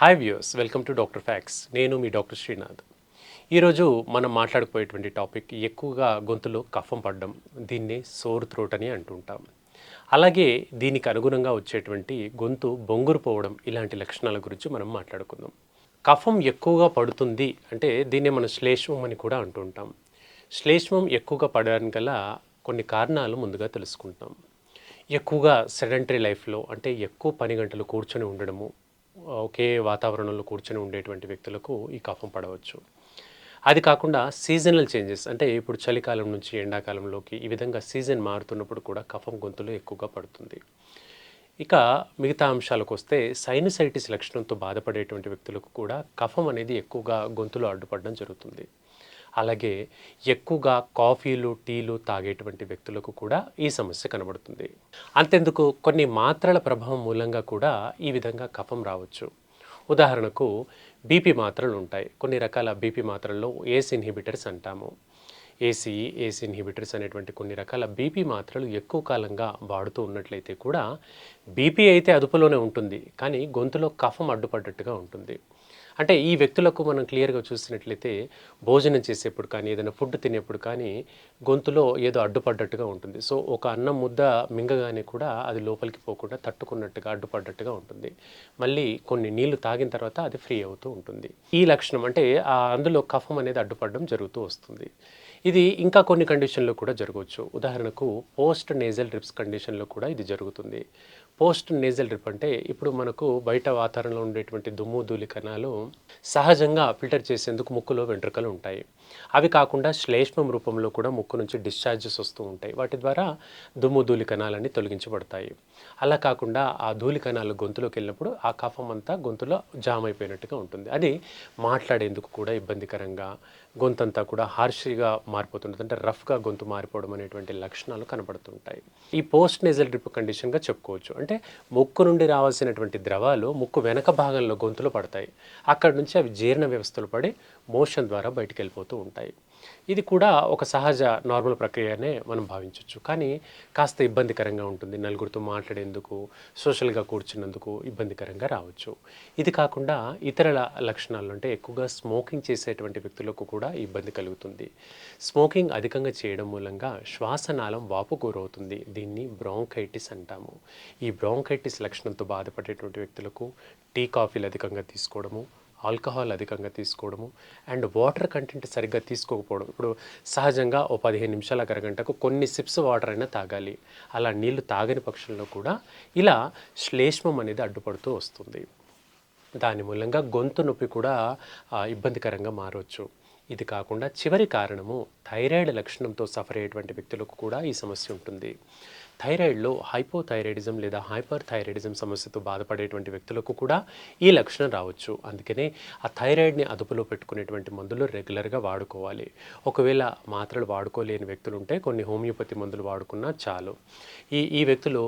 Hi views welcome to doctor facts నేను మీ doctor Srinath ఈరోజు మనం మాట్లాడుకుపోయేటువంటి టాపిక్ ఎక్కువగా గొంతులో కఫం పడడం దీన్ని సోర్ త్రోట్ అని అంటుంటాం. అలాగే దీనికి అనుగుణంగా వచ్చేటువంటి గొంతు బొంగురు పోవడం ఇలాంటి లక్షణాల గురించి మనం మాట్లాడుకుందాం. కఫం ఎక్కువగా పడుతుంది అంటే దీన్నే మనం శ్లేష్మం అని కూడా అంటుంటాం. శ్లేష్మం ఎక్కువగా పడడానికి గల కొన్ని కారణాలు ముందుగా తెలుసుకుంటాం. ఎక్కువగా సెడెంటరీ లైఫ్లో అంటే ఎక్కువ పని గంటలు కూర్చొని ఉండడము ఒకే వాతావరణంలో కూర్చొని ఉండేటువంటి వ్యక్తులకు ఈ కఫం పడవచ్చు. అది కాకుండా సీజనల్ చేంజెస్ అంటే ఇప్పుడు చలికాలం నుంచి ఎండాకాలంలోకి ఈ విధంగా సీజన్ మారుతున్నప్పుడు కూడా కఫం గొంతులో ఎక్కువగా పడుతుంది. ఇక మిగతా అంశాలకు వస్తే సైనసైటిస్ లక్షణంతో బాధపడేటువంటి వ్యక్తులకు కూడా కఫం అనేది ఎక్కువగా గొంతులో అడ్డుపడడం జరుగుతుంది. అలాగే ఎక్కువగా కాఫీలు టీలు తాగేటువంటి వ్యక్తులకు కూడా ఈ సమస్య కనబడుతుంది. అంతెందుకు కొన్ని మాత్రల ప్రభావం మూలంగా కూడా ఈ విధంగా కఫం రావచ్చు. ఉదాహరణకు బీపీ మాత్రలు ఉంటాయి. కొన్ని రకాల బీపీ మాత్రల్లో ఏస్ ఇన్హిబిటర్స్ అంటాము. ఏసీ ఏసీ ఇన్హిబిటర్స్ అనేటువంటి కొన్ని రకాల బీపీ మాత్రలు ఎక్కువ కాలంగా వాడుతూ ఉన్నట్లయితే కూడా బీపీ అయితే అదుపులోనే ఉంటుంది. కానీ గొంతులో కఫం అడ్డుపడ్డట్టుగా ఉంటుంది. అంటే ఈ వ్యక్తులకు మనం క్లియర్గా చూసినట్లయితే భోజనం చేసేప్పుడు కానీ ఏదైనా ఫుడ్ తినేప్పుడు కానీ గొంతులో ఏదో అడ్డుపడ్డట్టుగా ఉంటుంది. సో ఒక అన్నం ముద్ద మింగగానే కూడా అది లోపలికి పోకుండా తట్టుకున్నట్టుగా అడ్డుపడ్డట్టుగా ఉంటుంది. మళ్ళీ కొన్ని నీళ్ళు తాగిన తర్వాత అది ఫ్రీ అవుతూ ఉంటుంది. ఈ లక్షణం అంటే ఆ అందులో కఫం అనేది అడ్డుపడడం జరుగుతూ వస్తుంది. ఇది ఇంకా కొన్ని కండిషన్లో కూడా జరగవచ్చు. ఉదాహరణకు పోస్ట్ నేజల్ డ్రిప్స్ కండిషన్లో కూడా ఇది జరుగుతుంది. పోస్ట్ నేజల్ డ్రిప్ అంటే ఇప్పుడు మనకు బయట వాతావరణంలో ఉండేటువంటి దుమ్ము ధూళి కణాలు సహజంగా ఫిల్టర్ చేసేందుకు ముక్కులో వెంట్రుకలు ఉంటాయి. అవి కాకుండా శ్లేష్మం రూపంలో కూడా ముక్కు నుంచి డిశ్చార్జెస్ వస్తూ ఉంటాయి. వాటి ద్వారా దుమ్ము ధూళి కణాలన్నీ తొలగించబడతాయి. అలా కాకుండా ఆ ధూళి కణాలు గొంతులోకి వెళ్ళినప్పుడు ఆ కఫం అంతా గొంతులో జామ్ అయిపోయినట్టుగా ఉంటుంది. అది మాట్లాడేందుకు కూడా ఇబ్బందికరంగా గొంతంతా కూడా హార్షిగా మారిపోతుంటుంది అంటే రఫ్గా గొంతు మారిపోవడం అనేటువంటి లక్షణాలు కనబడుతుంటాయి. ఈ పోస్ట్ నేజల్ డ్రిప్ కండిషన్గా చెప్పుకోవచ్చు. అంటే ముక్కు నుండి రావాల్సినటువంటి ద్రవాలు ముక్కు వెనక భాగంలో గొంతులో పడతాయి. అక్కడ నుంచి అవి జీర్ణ వ్యవస్థలు పడి మోషన్ ద్వారా బయటికి వెళ్ళిపోతూ ఉంటాయి. ఇది కూడా ఒక సహజ నార్మల్ ప్రక్రియనే మనం భావించవచ్చు కానీ కాస్త ఇబ్బందికరంగా ఉంటుంది. నలుగురితో మాట్లాడేందుకు సోషల్గా కూర్చున్నందుకు ఇబ్బందికరంగా రావచ్చు. ఇది కాకుండా ఇతర లక్షణాలు అంటే ఎక్కువగా స్మోకింగ్ చేసేటువంటి వ్యక్తులకు కూడా ఇబ్బంది కలుగుతుంది. స్మోకింగ్ అధికంగా చేయడం మూలంగా శ్వాసనాళం వాపు గురవుతుంది. దీన్ని బ్రాంకైటిస్ అంటాము. ఈ బ్రాంకైటిస్ లక్షణంతో బాధపడేటువంటి వ్యక్తులకు టీ కాఫీలు అధికంగా తీసుకోవడము ఆల్కహాల్ అధికంగా తీసుకోవడము అండ్ వాటర్ కంటెంట్ సరిగ్గా తీసుకోకపోవడం. ఇప్పుడు సహజంగా ఓ పదిహేను నిమిషాల అరగంటకు కొన్ని సిప్స్ వాటర్ అయినా తాగాలి. అలా నీళ్ళు తాగని పక్షంలో కూడా ఇలా శ్లేష్మం అనేది అడ్డుపడుతూ వస్తుంది. దాని మూలంగా గొంతు నొప్పి కూడా ఇబ్బందికరంగా మారవచ్చు ఇది కాకుండా చివరి కారణము థైరాయిడ్ లక్షణంతో సఫర్ అయ్యేటువంటి వ్యక్తులకు కూడా ఈ సమస్య ఉంటుంది. థైరాయిడ్లో హైపోథైరాయిడిజం లేదా హైపర్ థైరాయిడిజం సమస్యతో బాధపడేటువంటి వ్యక్తులకు కూడా ఈ లక్షణం రావచ్చు. అందుకనే ఆ థైరాయిడ్ని అదుపులో పెట్టుకునేటువంటి మందులు రెగ్యులర్గా వాడుకోవాలి. ఒకవేళ మాత్రలు వాడుకోలేని వ్యక్తులు ఉంటే కొన్ని హోమియోపతి మందులు వాడుకున్నా చాలు. ఈ ఈ వ్యక్తులు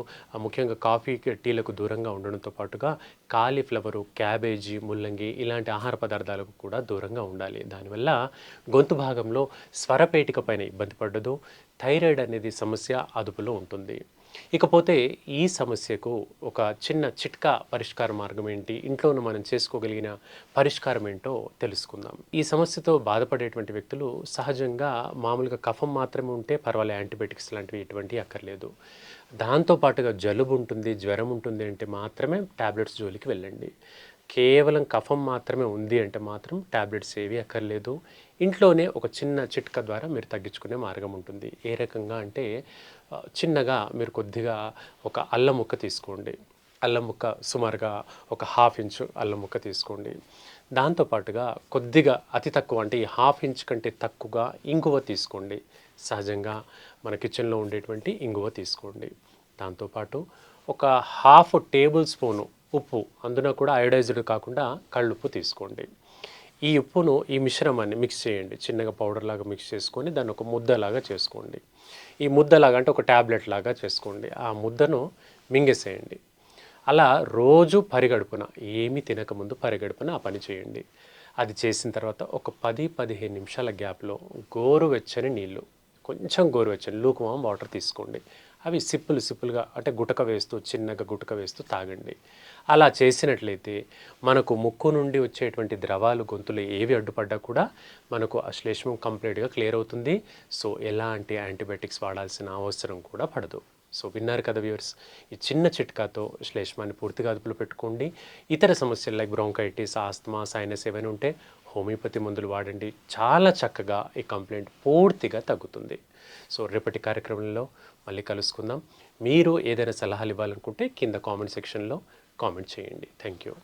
ముఖ్యంగా కాఫీ టీలకు దూరంగా ఉండడంతో పాటుగా కాలీఫ్లవరు క్యాబేజీ ముల్లంగి ఇలాంటి ఆహార పదార్థాలకు కూడా దూరంగా ఉండాలి. దానివల్ల గొంతు భాగంలో స్వరపేటిక పైన ఇబ్బంది పడ్డదు థైరాయిడ్ అనేది సమస్య అదుపులో ఉంటుంది. ఇకపోతే ఈ సమస్యకు ఒక చిన్న చిట్కా పరిష్కార మార్గం ఏంటి? ఇంట్లోనూ మనం చేసుకోగలిగిన పరిష్కారం ఏంటో తెలుసుకుందాం. ఈ సమస్యతో బాధపడేటువంటి వ్యక్తులు సహజంగా మామూలుగా కఫం మాత్రమే ఉంటే పర్వాలే యాంటీబయాటిక్స్ లాంటివి ఎటువంటి అక్కర్లేదు. దాంతో పాటుగా జలుబు ఉంటుంది జ్వరం ఉంటుంది అంటే మాత్రమే ట్యాబ్లెట్స్ జోలికి వెళ్ళండి. కేవలం కఫం మాత్రమే ఉంది అంటే మాత్రం టాబ్లెట్స్ ఏవి అక్కర్లేదు. ఇంట్లోనే ఒక చిన్న చిట్కా ద్వారా మీరు తగ్గించుకునే మార్గం ఉంటుంది. ఏ రకంగా అంటే చిన్నగా మీరు కొద్దిగా ఒక అల్లం ముక్క తీసుకోండి. అల్లం ముక్క సుమారుగా ఒక హాఫ్ ఇంచు అల్లం ముక్క తీసుకోండి. దాంతోపాటుగా కొద్దిగా అతి తక్కువ అంటే ఈ హాఫ్ ఇంచ్ కంటే తక్కువగా ఇంగువ తీసుకోండి. సహజంగా మన కిచెన్లో ఉండేటువంటి ఇంగువ తీసుకోండి. దాంతోపాటు ఒక హాఫ్ టేబుల్ స్పూను ఉప్పు అందున కూడా అయోడైజ్డ్ కాకుండా కళ్ళుప్పు తీసుకోండి. ఈ ఉప్పును ఈ మిశ్రమాన్ని మిక్స్ చేయండి. చిన్నగా పౌడర్ లాగా మిక్స్ చేసుకొని దాన్ని ఒక ముద్దలాగా చేసుకోండి. ఈ ముద్దలాగా అంటే ఒక ట్యాబ్లెట్ లాగా చేసుకోండి. ఆ ముద్దను మింగేసేయండి. అలా రోజు పరిగడుపున ఏమీ తినకముందు పరిగడుపున ఆ పని చేయండి. అది చేసిన తర్వాత ఒక పది పదిహేను నిమిషాల గ్యాప్లో గోరువెచ్చని నీళ్ళు కొంచెం గోరువెచ్చని లూకువామ్ వాటర్ తీసుకోండి. అవి సిప్పులు సిప్పులుగా అంటే గుటక వేస్తూ చిన్నగా గుటక వేస్తూ తాగండి. అలా చేసినట్లయితే మనకు ముక్కు నుండి వచ్చేటువంటి ద్రవాలు గొంతులు ఏవి అడ్డుపడ్డా కూడా మనకు ఆ శ్లేష్మం కంప్లీట్గా క్లియర్ అవుతుంది. సో ఎలాంటి యాంటీబయాటిక్స్ వాడాల్సిన అవసరం కూడా పడదు. సో విన్నారు కదా వ్యూవర్స్ ఈ చిన్న చిట్కాతో శ్లేష్మాన్ని పూర్తిగా అదుపులో పెట్టుకోండి. ఇతర సమస్యలు లైక్ బ్రోంకైటిస్ ఆస్తమా సైనస్ ఏమైనా ఉంటే హోమియోపతి మందులు వాడండి. చాలా చక్కగా ఈ కంప్లైంట్ పూర్తిగా తగ్గుతుంది. సో రేపటి కార్యక్రమంలో మళ్ళీ కలుసుకుందాం. మీరు ఏదైనా సలహాలు ఇవ్వాలనుకుంటే కింద కామెంట్ సెక్షన్లో కామెంట్ చేయండి. Thank you.